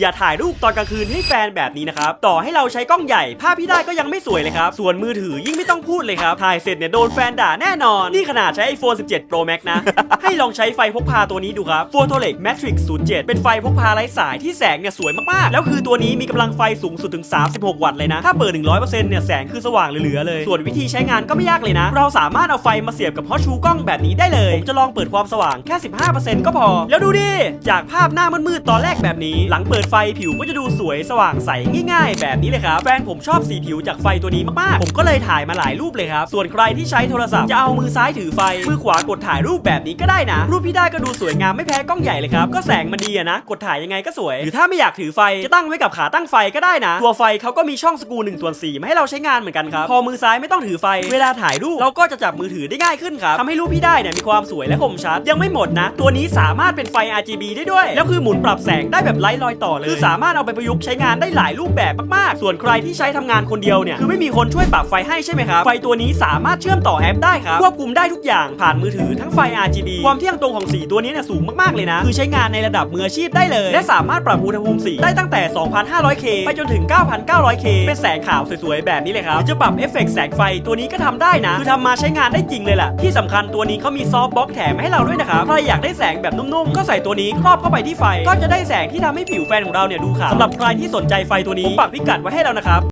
อย่าถ่ายรูปตอนกลางคืนให้แฟนแบบนี้นะครับ ต่อให้เราใช้กล้องใหญ่ ภาพที่ได้ก็ยังไม่สวยเลยครับ ส่วนมือถือยิ่งไม่ต้องพูดเลยครับ ถ่ายเสร็จเนี่ยโดนแฟนด่าแน่นอน นี่ขนาดใช้ iPhone 17 Pro Max นะ ให้ลองใช้ไฟพกพาตัวนี้ดูครับ Photolec Matrix 07 เป็นไฟพกพาไร้สายที่แสงเนี่ยสวยมากๆ แล้วคือตัวนี้มีกำลังไฟสูงสุดถึง 36 วัตต์เลยนะ ถ้าเปิด 100%เนี่ยแสงคือสว่างเหลือๆเลย ส่วนวิธีใช้งานก็ไม่ยากเลยนะ เราสามารถเอาไฟมาเสียบกับฮอตชูกล้องแบบนี้ได้เลย ผมจะลองเปิดความสว่างแค่ 15%ก็พอ แล้วดูดิ จากภาพหน้ามืดๆตอนแรกแบบนี้ หลังเปิดไฟผิวก็จะดูสวยสว่างใสง่ายๆ แบบนี้เลยครับ แฟนผมชอบสีผิวจากไฟตัวนี้มากๆ ผมก็เลยถ่ายมาหลายรูปเลยครับ ส่วนใครที่ใช้โทรศัพท์จะเอามือซ้ายถือไฟ มือขวากดถ่ายรูปแบบนี้ก็ได้นะ รูปที่ได้ก็ดูสวยงามไม่แพ้กล้องใหญ่เลยครับ ก็แสงมันดีอะนะ กดถ่ายยังไงก็สวย หรือถ้าไม่อยากถือไฟจะตั้งไว้กับขาตั้งไฟก็ได้นะ ตัวไฟเขาก็มีช่องสกรู1ส่วน4มาให้เราใช้งานเหมือนกันครับ พอมือซ้ายไม่ต้องถือไฟ เวลาถ่ายรูปเราก็จะจับมือถือได้ง่ายขึ้นครับทำให้รูปที่ได้เนี่ยมีความสวยและคมชัด ยังไม่หมดนะ ตัวนี้สามารถเป็นไฟ RGB ได้ด้วย แล้วคือหมุนปรับแสงได้แบบไร้รอยต่อเลยคือสามารถเอาไปประยุกต์ใช้งานได้หลายรูปแบบมากๆ ส่วนใครที่ใช้ทำงานคนเดียวเนี่ยคือไม่มีคนช่วยปรับไฟให้ใช่ไหมครับ ไฟตัวนี้สามารถเชื่อมต่อแอปได้ครับควบคุมได้ทุกอย่างผ่านมือถือทั้งไฟ RGB ความเที่ยงตรงของสีตัวนี้เนี่ยสูงมากๆเลยนะ คือใช้งานในระดับมืออาชีพได้เลย และสามารถปรับอุณหภูมิสีได้ตั้งแต่ 2,500K ไปจนถึง 9,900K เป็นแสงขาวสวยๆแบบนี้เลยครับหรือจะปรับเอฟเฟกต์แสงไฟตัวนี้ก็ทำได้นะ คือทำมาใช้งานได้จริงเลยแหละที่สำคัญตัวนี้เขามีซอฟต์บล็อกแถมให้เราด้วยนะครับใครอยากได้แสงแบบนุ่มๆก็ใส่ตัวนี้ครอบเข้าไปที่ไฟ ก็จะได้แสงที่ทำให้ผิวแฟนของเราเนี่ยดูขาวสำหรับใครที่สนใจไฟตัวนี้ผมปักพิกัดไว้ให้แล้วนะครับ